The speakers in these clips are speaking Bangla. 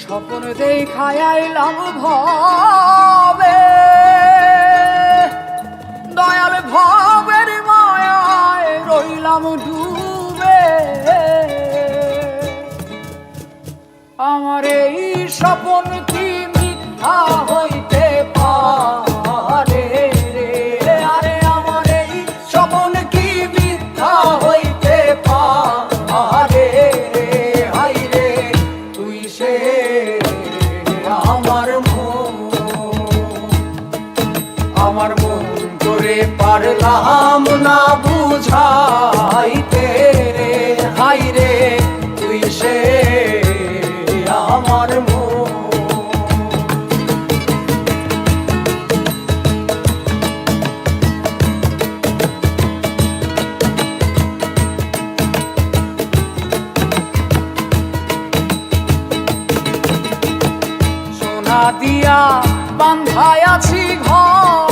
স্বপ্ন দেখায় আইলাম ভবে। দয়াল ভবের মায়ায় রইলাম ডুবে। আমার এই স্বপন আমার মন করে পারলাম না বুঝাইতে। রে হাই রে তুই সে আমার সোনা দিয়া বান্ধায় আছি ঘর।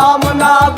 পারলাম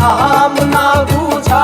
আমার মন তোরে পারলাম না বুঝা